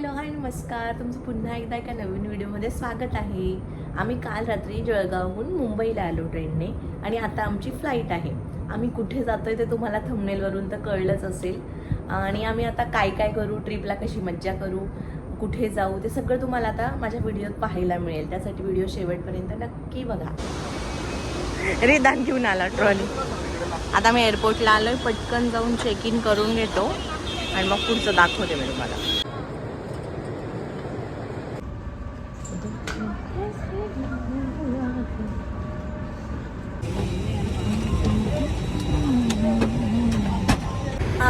Hello hi नमस्कार. तुमचं पुन्हा एकदा एका नवीन व्हिडिओमध्ये स्वागत आहे. आम्ही काल रात्री जळगावहून मुंबईला आलो ट्रेनने आणि आता आमची फ्लाईट आहे. आम्ही कुठे जातो आहे ते तुम्हाला थंबनेलवरून तर कळलंच असेल. आणि आम्ही आता काय काय करू ट्रिपला कशी मज्जा करू कुठे जाऊ ते सगळं तुम्हाला आता माझ्या व्हिडिओत पाहायला मिळेल. त्यासाठी व्हिडिओ शेवटपर्यंत नक्की बघा. रिदान घेऊन आला ट्रॉली आता मी एअरपोर्टला आलो आहे पटकन जाऊन चेक इन करून घेतो. आणि मग पुढचं दाखवते मी तुम्हाला.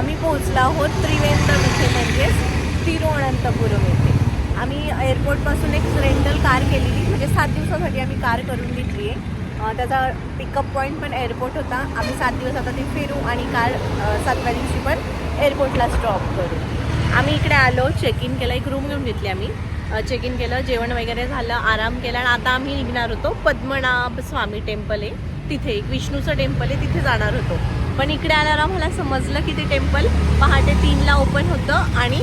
आम्ही पोहोचलो आहोत त्रिवेंद्रम इथे म्हणजेच तिरुअनंतपुरम येथे. आम्ही एअरपोर्टपासून एक रेंटल कार केलेली म्हणजे सात दिवसासाठी आम्ही कार करून घेतली आहे. त्याचा पिकअप पॉईंट पण एअरपोर्ट होता. आम्ही सात दिवस आता ती फिरू आणि कार सातव्या दिवशी पण एअरपोर्टला स्टॉप करू. आम्ही इकडे आलो चेक इन केलं एक रूम घेऊन घेतली आम्ही. चेक इन केलं जेवण वगैरे झालं आराम केला आणि आता आम्ही निघणार होतो पद्मनाभ स्वामी टेम्पल आहे तिथे एक विष्णूचं टेम्पल आहे तिथे जाणार होतो. पण इकडे आल्यावर आम्हाला समजलं की ते टेम्पल पहाटे तीनला ओपन होतं आणि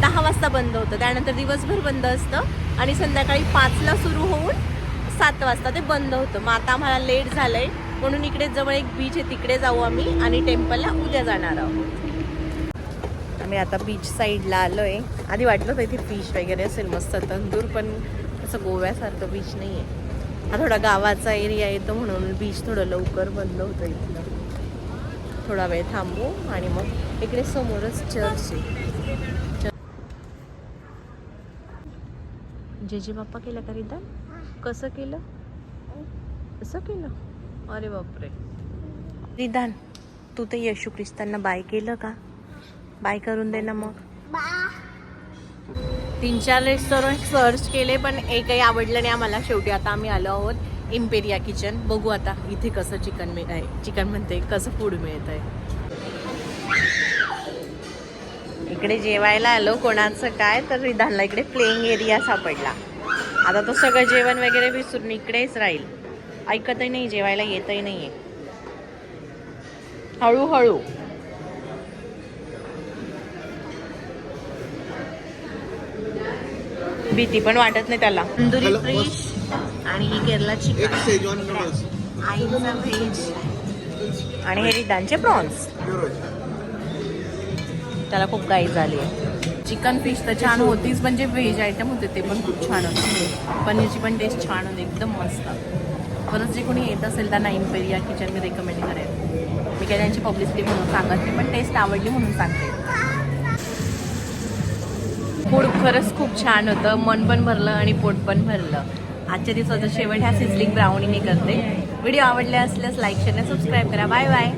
दहा वाजता बंद होतं. त्यानंतर दिवसभर बंद असतं आणि संध्याकाळी पाचला सुरू होऊन सात वाजता ते बंद होतं. मग आता आम्हाला लेट झालं आहे म्हणून इकडे जवळ एक बीच आहे तिकडे जाऊ आम्ही आणि टेम्पलला उद्या जाणार आहोत. आम्ही आता बीच साईडला आलो आहे आधी वाटलं तर इथे फिश वगैरे असेल मस्त तंदूर पण असं गोव्यासारखं बीच नाही आहे हा थोडा गावाचा एरिया येतो म्हणून बीच थोडं लवकर बंद होतं इथलं. थोडा वेळ थांबू आणि मग इकडे समोरच चर्च आहे. जे जे बाप्पा केलं का रिदान कसं केलं? कसं केलं? अरे बापरे. रिदान तू तर येशू ख्रिस्तांना बाय केलं का? बाय करून दे ना मग. तीन चार रेस्टॉरंट सर्च केले पण एकही आवडलं नाही आम्हाला. शेवटी आता आम्ही आलो आहोत इम्पेरिया किचन बघू आता इथे कसं चिकन मिळ आहे. चिकन म्हणते कसं फूड मिळत आहे. इकडे जेवायला आलो. कोणाचं काय? तर रिधानला इकडे प्लेइंग एरिया सापडला. आता तो सगळं जेवण वगैरे विसरून इकडेच राहील. ऐकतही नाही जेवायला येतही नाही आहे हळूहळू. भीती पण वाटत नाही त्याला. तंदुरी फिश आणि ही आईचा व्हेज आणि हे रिदानचे प्रॉन्स त्याला खूप गाई झाली आहे. चिकन फिश तर छान होतीच म्हणजे व्हेज आयटम होते ते पण खूप छान होते. पनीरची पण टेस्ट छान होती एकदम मस्त. परत जे कोणी येत असेल त्यांना इम्पेरिया किचन मी रेकमेंड करेन. मी काय त्यांची पब्लिसिटी म्हणून सांगत नाही पण टेस्ट आवडली म्हणून सांगते. खरंच खूप छान होतं. मन पण भरलं आणि पोट पण भरलं. आजच्या दिवसाचं शेवट ह्या सिझलिंग ब्राउनीने करते. व्हिडिओ आवडले असल्यास लाईक शेअर सबस्क्राईब करा. Bye bye